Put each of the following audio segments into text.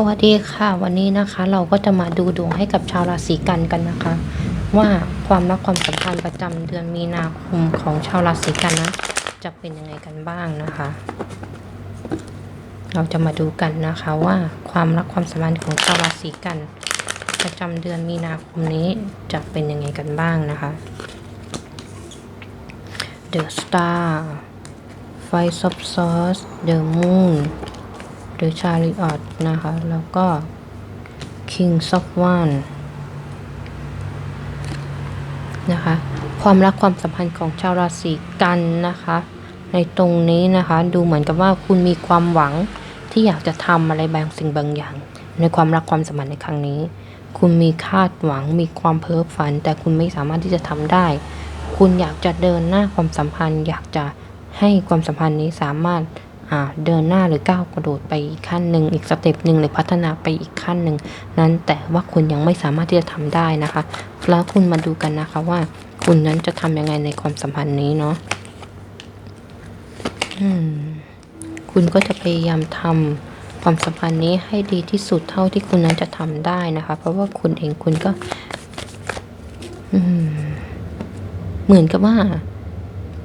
สวัสดีค่ะวันนี้นะคะเราก็จะมาดูดวงให้กับชาวราศีกันกันนะคะ ว่าความรักความสัมพันธ์ประจำเดือนมีนาคมของชาวราศีกันนั้นจะเป็นยังไงกันบ้างนะคะ เราจะมาดูกันนะคะว่าความรักความสัมพันธ์ของชาวราศีกัน ประจำเดือนมีนาคมนี้จะเป็นยังไงกันบ้างนะคะ The Star Five of Swords The Moon หรือ Chariot นะคะ แล้วก็ King of Wands นะคะ ความรักความสัมพันธ์ของชาวราศีกันนะคะ ในตรงนี้นะคะดูเหมือนกับว่าคุณมีความหวังที่อยากจะทำอะไรบางสิ่งบางอย่าง ในความรักความสัมพันธ์ในครั้งนี้ คุณมีคาดหวังมีความเพ้อฝัน แต่คุณไม่สามารถที่จะทำได้ คุณอยากจะเดินหน้าความสัมพันธ์ อยากจะให้ความสัมพันธ์นี้สามารถ เดินหน้าหรือก้าวกระโดดไปอีกขั้นหนึ่งอีกสเต็ปหนึ่งหรือพัฒนาไปอีกขั้นหนึ่งนั้นแต่ว่าคุณยังไม่สามารถที่จะทำได้นะคะ แล้วคุณมาดูกันนะคะว่า คุณนั้นจะทำยังไงในความสัมพันธ์นี้เนาะคุณก็จะพยายามทำความสัมพันธ์นี้ให้ดีที่สุดเท่าที่คุณนั้นจะทำได้นะคะ เพราะว่าคุณเองคุณก็ อืม เหมือนกับว่า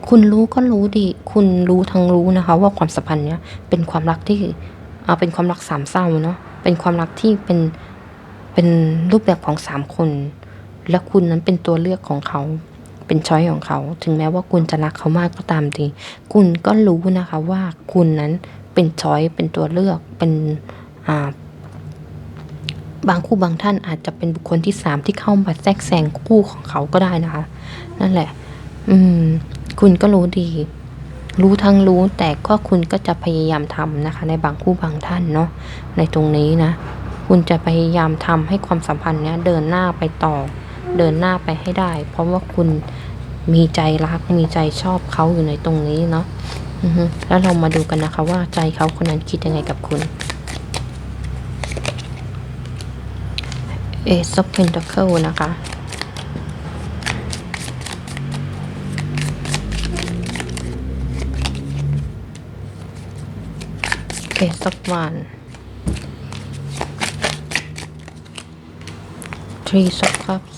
คุณรู้ก็รู้ดี คุณรู้ทั้งรู้นะคะ ว่าความสัมพันธ์เนี้ยเป็นความรักที่เอาเป็นความรักสามเศร้าเนาะ เป็นความรักที่เป็นเป็นรูปแบบของสามคน และคุณนั้นเป็นตัวเลือกของเขา เป็นช้อยของเขา ถึงแม้ว่าคุณจะรักเขามากก็ตามทีคุณก็รู้นะคะว่าคุณนั้นเป็นช้อยเป็นตัวเลือก เป็นอ่าบางคู่บางท่านอาจจะเป็นบุคคลที่สามที่เข้ามาแทรกแซงคู่ของเขาก็ได้นะคะ นั่นแหละ อืม คุณก็รู้ดี รู้ทั้งรู้แต่ก็คุณก็จะพยายามทำนะคะ ในบางคู่บางท่านเนาะในตรงนี้นะ คุณจะพยายามทำให้ความสัมพันธ์เนี้ยเดินหน้าไปต่อ เดินหน้าไปให้ได้ เพราะว่าคุณมีใจรักมีใจชอบเขาอยู่ในตรงนี้เนาะแล้วเรามาดูกันนะคะว่าใจเขาคนนั้นคิดยังไงกับคุณ Ace of Pentacle นะคะ Ace of One Three of Cups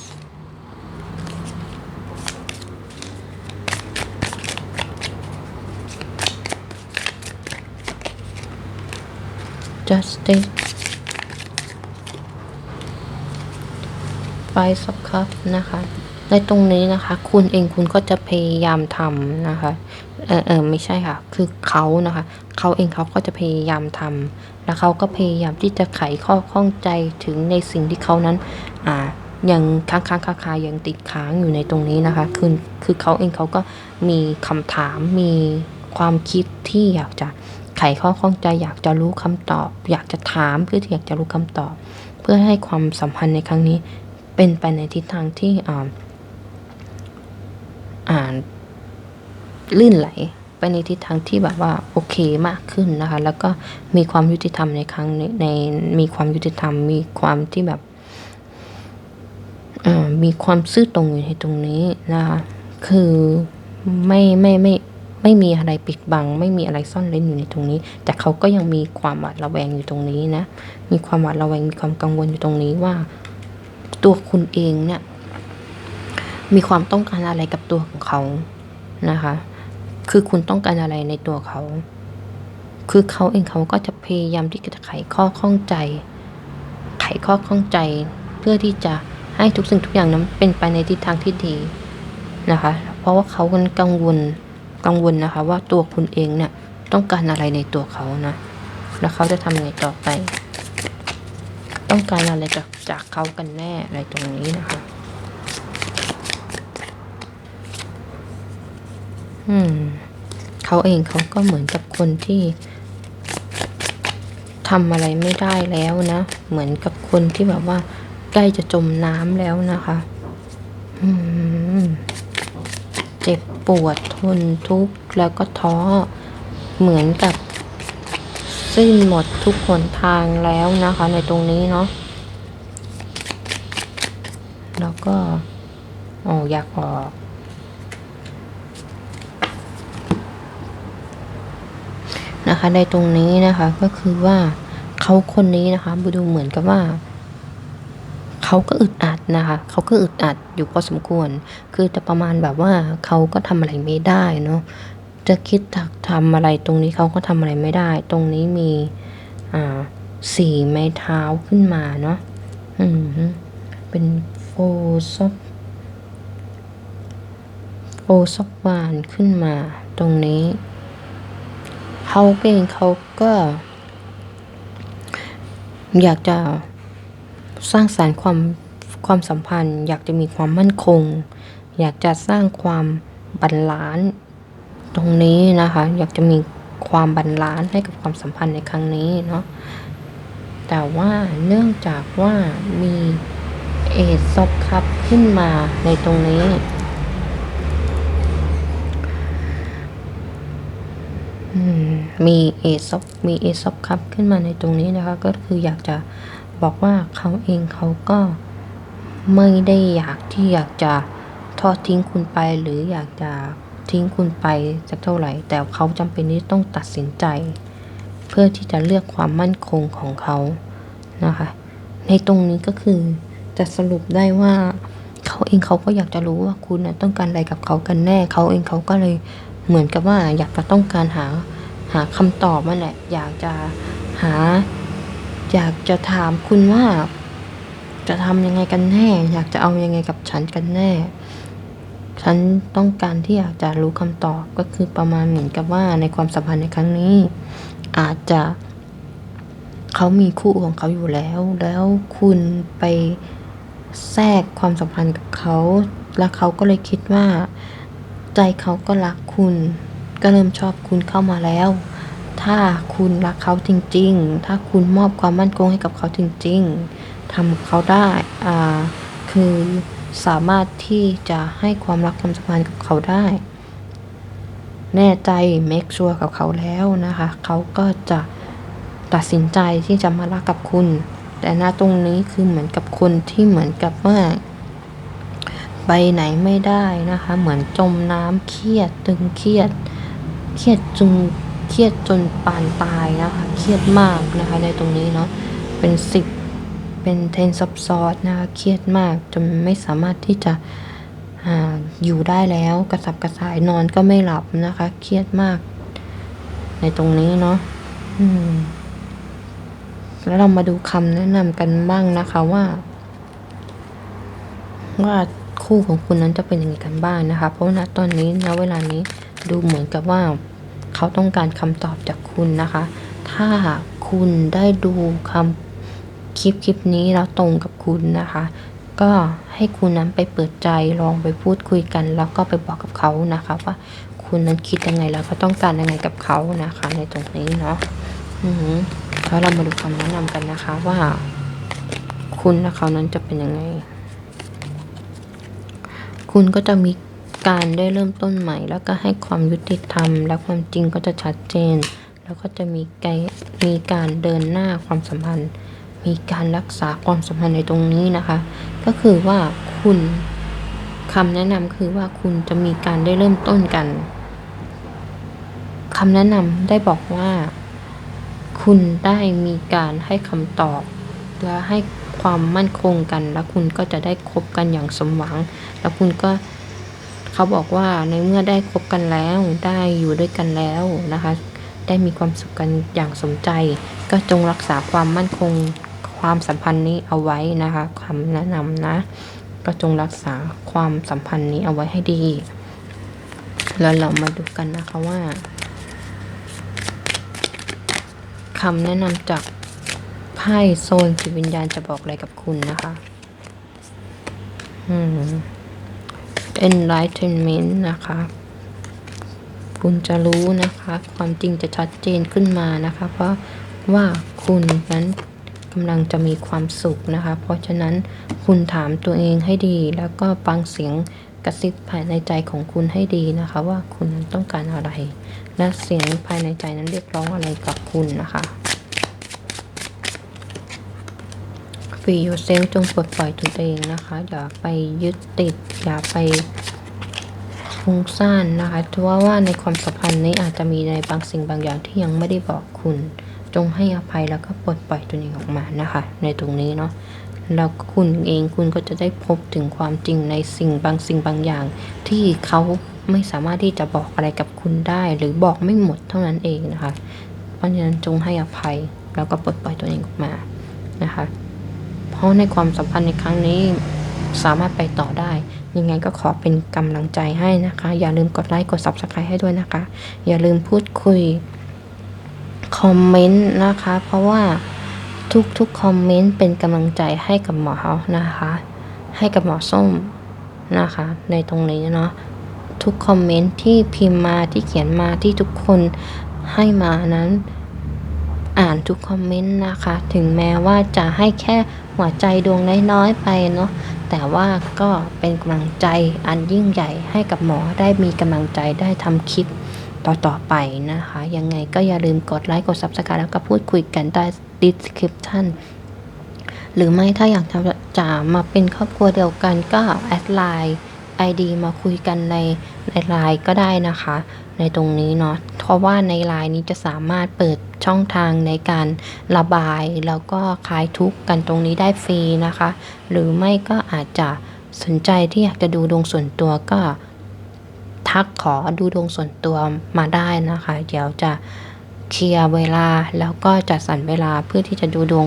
Justice Five of Cups นะคะ ในตรงนี้นะคะ คุณเองคุณก็จะพยายามทำนะคะ เออเออไม่ใช่ค่ะ คือเขานะคะ เขาเองเขาก็จะพยายามทำแล้วเขาก็พยายามที่จะไขข้อข้องใจถึงในสิ่งที่เขานั้น อ่ายังค้างค้างคาคายังติดค้างอยู่ในตรงนี้นะคะ คือคือเขาเองเขาก็มีคำถามมีความคิดที่อยากจะไขข้อข้องใจอยากจะรู้คำตอบ อยากจะถามเพื่อที่อยากจะรู้คำตอบ เพื่อให้ความสัมพันธ์ในครั้งนี้เป็นไปในทิศทางที่อ่าอ่าน ลื่นไหลไปในทิศทางที่แบบว่าโอเคมากขึ้นนะคะ แล้วก็มีความยุติธรรมในครั้งนี้ในมีความยุติธรรม มีความที่แบบมีความซื่อตรงอยู่ในตรงนี้นะคะ คือไม่ไม่ไม่ไม่มีอะไรปิดบัง ไม่มีอะไรซ่อนเร้นอยู่ในตรงนี้ แต่เขาก็ยังมีความหวาดระแวงอยู่ตรงนี้นะ มีความหวาดระแวง มีความกังวลอยู่ตรงนี้ว่า ตัวคุณเองเนี่ย มีความต้องการอะไรกับตัวของเขานะคะ คือคุณต้องการอะไรในตัวเขา คือเขาเองเขาก็จะพยายามที่จะไขข้อข้องใจ ไขข้อข้องใจ เพื่อที่จะให้ทุกสิ่งทุกอย่างนั้นเป็นไปในทิศทางที่ดีนะคะ เพราะว่าเขากันกังวล กังวลนะคะ ว่าตัวคุณเองเนี่ยต้องการอะไรในตัวเขานะ แล้วเขาจะทำยังไงต่อไป ต้องการอะไรจากจากเขากันแน่อะไรตรงนี้นะคะอืม เขาเองเขาก็เหมือนกับคนที่ทำอะไรไม่ได้แล้วนะ เหมือนกับคนที่แบบว่าใกล้จะจมน้ำแล้วนะคะเจ็บปวดทนทุกข์แล้วก็ท้อ เหมือนกับสิ้นหมดทุกหนทางแล้วนะคะ ในตรงนี้เนาะแล้วก็อ๋ออยากออก นะคะ ในตรงนี้นะคะก็คือว่าเขาคนนี้นะคะดูเหมือนกับว่าเขาก็อึดอัดนะคะเขาก็อึดอัดอยู่พอสมควร คือจะประมาณแบบว่าเขาก็ทำอะไรไม่ได้เนาะจะคิดจะทำอะไรตรงนี้เขาก็ทำอะไรไม่ได้ ตรงนี้มีอ่าสี่ไม้เท้าขึ้นมาเนาะอืมเป็นโฟซอฟโฟซอฟวานขึ้นมาตรงนี้ เขาเองเขาก็ อยากจะสร้างสารรค์ความความสัมพันธ์ อยากจะมีความมั่นคง อยากจะสร้างความบาลานซ์ตรงนี้นะคะ อยากจะมีความบาลานซ์ให้กับความสัมพันธ์ในครั้งนี้เนาะแต่ว่าเนื่องจากว่ามีเอซอบคัพขึ้นมาในตรงนี้ มีเอซอบมีเอซอบคัพขึ้นมาในตรงนี้นะคะ ก็คืออยากจะบอกว่าเขาเองเขาก็ไม่ได้อยากที่อยากจะทอดทิ้งคุณไปหรืออยากจะทิ้งคุณไปสักเท่าไหร่ แต่เขาจำเป็นที่ต้องตัดสินใจ เพื่อที่จะเลือกความมั่นคงของเขานะคะ ในตรงนี้ก็คือจะสรุปได้ว่าเขาเองเขาก็อยากจะรู้ว่าคุณนะต้องการอะไรกับเขากันแน่ เขาเองเขาก็เลย เหมือนกับว่าอยากจะต้องการหาหาคำตอบนั่นแหละ อยากจะหา อยากจะถามคุณว่า จะทำยังไงกันแน่ อยากจะเอายังไงกับฉันกันแน่ ฉันต้องการที่อยากจะรู้คำตอบก็คือประมาณเหมือนกับว่าในความสัมพันธ์ในครั้งนี้ อาจจะเขามีคู่ของเขาอยู่แล้ว แล้วคุณไปแทรกความสัมพันธ์กับเขา แล้วเขาก็เลยคิดว่า ใจเขาก็รักคุณ ก็เริ่มชอบคุณเข้ามาแล้ว ถ้าคุณรักเขาจริง ๆ ถ้าคุณมอบความมั่นคงให้กับเขาจริง ๆทำเขาได้อ่าคือสามารถที่จะให้ความรักความสัมพันธ์กับเขาได้ แน่ใจ make sure กับเขาแล้วนะคะ เขาก็จะตัดสินใจที่จะมารักกับคุณ แต่ณตรงนี้คือเหมือนกับคนที่เหมือนกับว่า ไปไหนไม่ได้นะคะ เหมือนจมน้ำเครียดตึงเครียด เครียดจนเครียดจนปานตายนะคะ เครียดมากนะคะในตรงนี้เนาะ เป็นสิบเป็นเทนซับซอสนะคะ เครียดมากจนไม่สามารถที่จะอ่าอยู่ได้แล้วกระสับกระส่ายนอนก็ไม่หลับนะคะ เครียดมาก ในตรงนี้เนาะแล้วเรามาดูคำแนะนำกันบ้างนะคะว่า ว่า คู่ของคุณนั้นจะเป็นยังไงกันบ้างนะคะ เพราะณตอนนี้ณเวลานี้ดูเหมือนกับว่าเขาต้องการคำตอบจากคุณนะคะ ถ้าคุณได้ดูคำคลิปคลิปนี้แล้วตรงกับคุณนะคะ ก็ให้คุณนั้นไปเปิดใจลองไปพูดคุยกัน แล้วก็ไปบอกกับเขานะคะว่าคุณนั้นคิดยังไงแล้วก็ต้องการยังไงกับเขานะคะ ในตรงนี้เนาะอือหือแล้วเรามาดูคำแนะนำกันนะคะว่า คุณและเขานั้นจะเป็นยังไง คุณก็จะมีการได้เริ่มต้นใหม่ แล้วก็ให้ความยุติธรรม และความจริงก็จะชัดเจน แล้วก็จะมีไกมีการเดินหน้าความสัมพันธ์ มีการรักษาความสัมพันธ์ในตรงนี้นะคะ ก็คือว่าคุณคำแนะนำคือว่าคุณจะมีการได้เริ่มต้นกันคำแนะนำได้บอกว่า คุณได้มีการให้คำตอบ และให้ความมั่นคงกัน แล้วคุณก็จะได้คบกันอย่างสมหวัง แล้วคุณก็เขาบอกว่าในเมื่อได้คบกันแล้วได้อยู่ด้วยกันแล้วนะคะ ได้มีความสุขกันอย่างสมใจ ก็จงรักษาความมั่นคงความสัมพันธ์นี้เอาไว้นะคะคำแนะนำนะก็จงรักษาความสัมพันธ์นี้เอาไว้ให้ดี แล้วเรามาดูกันนะคะว่าคำแนะนำจาก ไพ่โซนจิตวิญญาณจะบอกอะไรกับคุณนะคะ อืม enlightenment นะคะ คุณจะรู้นะคะ ความจริงจะชัดเจนขึ้นมานะคะ เพราะว่าคุณนั้นกำลังจะมีความสุขนะคะ เพราะฉะนั้นคุณถามตัวเองให้ดี แล้วก็ฟังเสียงกระซิบภายในใจของคุณให้ดีนะคะ ว่าคุณต้องการอะไร และเสียงภายในใจนั้นเรียกร้องอะไรกับคุณนะคะ ฟีโยเซลจงปลดปล่อยตนเองนะคะ อย่าไปยึดติด อย่าไปฟุ้งซ่านนะคะเพราะว่าในความสัมพันธ์นี้อาจจะมีในบางสิ่งบางอย่างที่ยังไม่ได้บอกคุณ จงให้อภัยแล้วก็ปลดปล่อยตัวเองออกมานะคะ ในตรงนี้เนาะแล้วคุณเองคุณก็จะได้พบถึงความจริงในสิ่งบางสิ่งบางอย่าง ที่เขาไม่สามารถที่จะบอกอะไรกับคุณได้ หรือบอกไม่หมดเท่านั้นเองนะคะ เพราะฉะนั้นจงให้อภัยแล้วก็ปลดปล่อยตัวเองออกมานะคะ ราะในความสัมพันธ์ในครั้งนี้สามารถไปต่อได้ ยังไงก็ขอเป็นกำลังใจให้นะคะ อย่าลืมกดไลค์กด subscribe ให้ด้วยนะคะ อย่าลืมพูดคุยคอมเมนต์นะคะ เพราะว่าทุกๆคอมเมนต์เป็นกำลังใจให้กับหมอเขานะคะ ให้กับหมอส้มนะคะ ในตรงนี้เนาะทุกคอมเมนต์ที่พิมพ์มาที่เขียนมาที่ทุกคนให้มานั้น อ่านทุกคอมเมนต์นะคะ ถึงแม้ว่าจะให้แค่ หัวใจดวงน้อยๆไปเนาะแต่ว่าก็เป็นกำลังใจอันยิ่งใหญ่ให้กับหมอได้มีกำลังใจได้ทำคลิปต่อ ๆ ไปนะคะ ยังไงก็อย่าลืมกดไลค์ กด subscribe แล้วก็พูดคุยกันได้ description หรือไม่ถ้าอยากจะมาเป็นครอบครัวเดียวกันก็แอดไลน์ ID มาคุยกันใน ในไลน์ก็ได้นะคะ ในตรงนี้เนาะเพราะว่าในไลน์นี้จะสามารถเปิดช่องทางในการระบาย แล้วก็คลายทุกข์กันตรงนี้ได้ฟรีนะคะ หรือไม่ก็อาจจะสนใจที่อยากจะดูดวงส่วนตัวก็ ทักขอดูดวงส่วนตัวมาได้นะคะ เดี๋ยวจะเคลียร์เวลาแล้วก็จัดสรรเวลาเพื่อที่จะดูดวง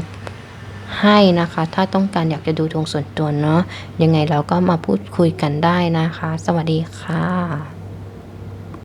ให้นะคะ ถ้าต้องการอยากจะดูดวงส่วนตัวเนาะยังไงเราก็มาพูดคุยกันได้นะคะ สวัสดีค่ะ